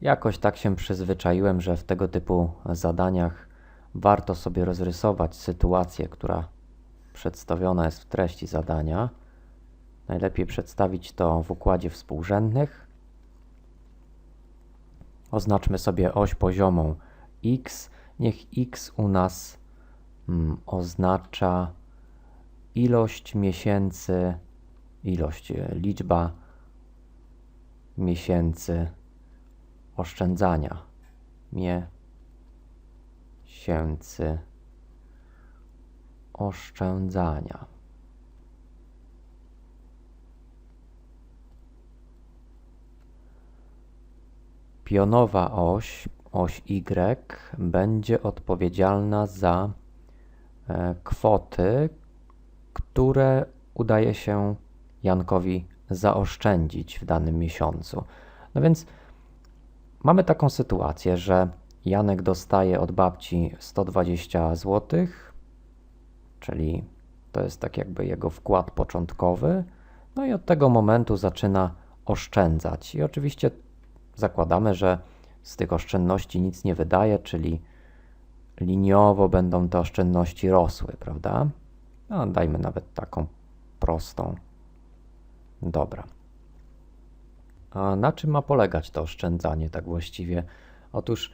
Jakoś tak się przyzwyczaiłem, że w tego typu zadaniach warto sobie rozrysować sytuację, która przedstawiona jest w treści zadania. Najlepiej przedstawić to w układzie współrzędnych. Oznaczmy sobie oś poziomą x. Niech x u nas mm, oznacza ilość miesięcy, ilość, e, liczba miesięcy oszczędzania. Miesięcy oszczędzania. Pionowa oś, oś Y, będzie odpowiedzialna za e, kwoty, które udaje się Jankowi zaoszczędzić w danym miesiącu. No więc mamy taką sytuację, że Janek dostaje od babci 120 zł, czyli to jest tak jakby jego wkład początkowy. No i od tego momentu zaczyna oszczędzać. I oczywiście zakładamy, że z tych oszczędności nic nie wydaje, czyli liniowo będą te oszczędności rosły, prawda? No, dajmy nawet taką prostą. Dobra. A na czym ma polegać to oszczędzanie tak właściwie? Otóż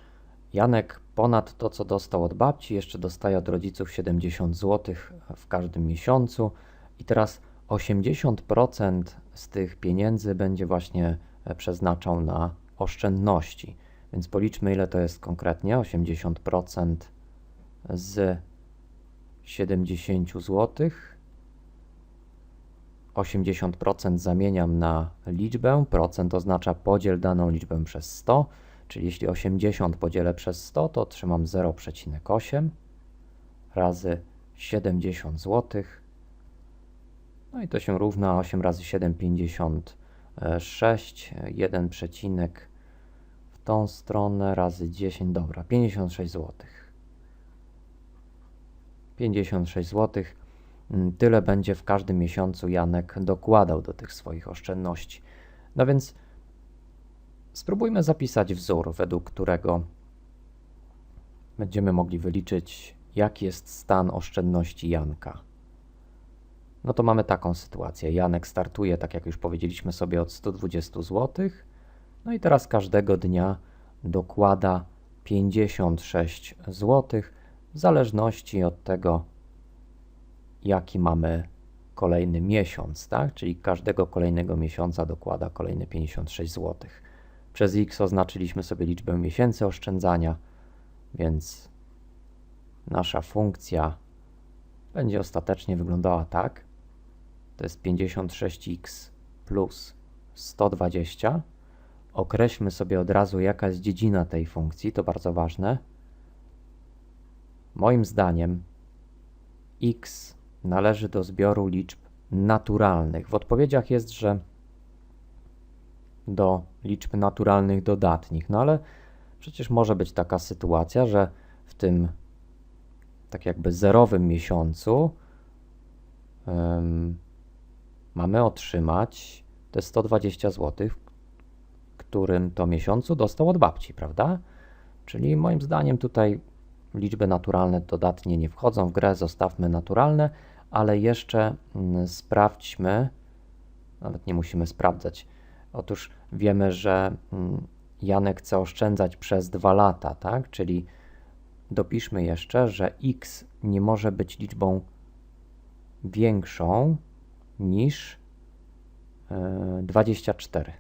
Janek ponad to, co dostał od babci, jeszcze dostaje od rodziców 70 zł w każdym miesiącu i teraz 80% z tych pieniędzy będzie właśnie e, przeznaczał na oszczędności. Więc policzmy, ile to jest konkretnie. 80% z 70 zł. 80% zamieniam na liczbę. Procent oznacza podziel daną liczbę przez 100. Czyli jeśli 80 podzielę przez 100, to otrzymam 0,8 razy 70 zł. No i to się równa 8 razy 7, 56, 1 przecinek w tą stronę razy 10, dobra, 56 zł. 56 zł. Tyle będzie w każdym miesiącu Janek dokładał do tych swoich oszczędności. No więc Spróbujmy zapisać wzór, według którego będziemy mogli wyliczyć, jaki jest stan oszczędności Janka. No to mamy taką sytuację. Janek startuje, tak jak już powiedzieliśmy sobie, od 120 zł. No i teraz każdego dnia dokłada 56 zł, w zależności od tego, jaki mamy kolejny miesiąc, tak? Czyli każdego kolejnego miesiąca dokłada kolejne 56 złotych. Przez x oznaczyliśmy sobie liczbę miesięcy oszczędzania, więc nasza funkcja będzie ostatecznie wyglądała tak. To jest 56x plus 120. Określmy sobie od razu, jaka jest dziedzina tej funkcji, to bardzo ważne. Moim zdaniem x należy do zbioru liczb naturalnych. W odpowiedziach jest, że do liczb naturalnych dodatnich. No ale przecież może być taka sytuacja, że w tym tak jakby zerowym miesiącu um, mamy otrzymać te 120 zł, którym to miesiącu dostał od babci, prawda? Czyli moim zdaniem tutaj liczby naturalne dodatnie nie wchodzą w grę, zostawmy naturalne, ale jeszcze mm, sprawdźmy, nawet nie musimy sprawdzać, Otóż wiemy, że mm, Janek chce oszczędzać przez dwa lata, tak? Czyli dopiszmy jeszcze, że x nie może być liczbą większą niż 24. E,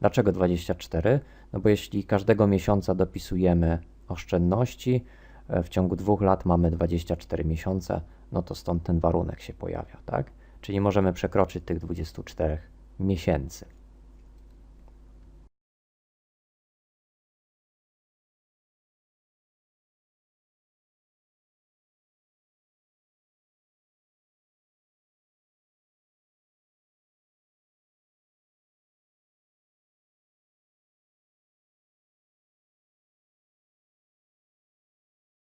Dlaczego 24? No bo jeśli każdego miesiąca dopisujemy oszczędności, e, w ciągu dwóch lat mamy 24 miesiące, no to stąd ten warunek się pojawia, tak? Czyli możemy przekroczyć tych 24 miesięcy.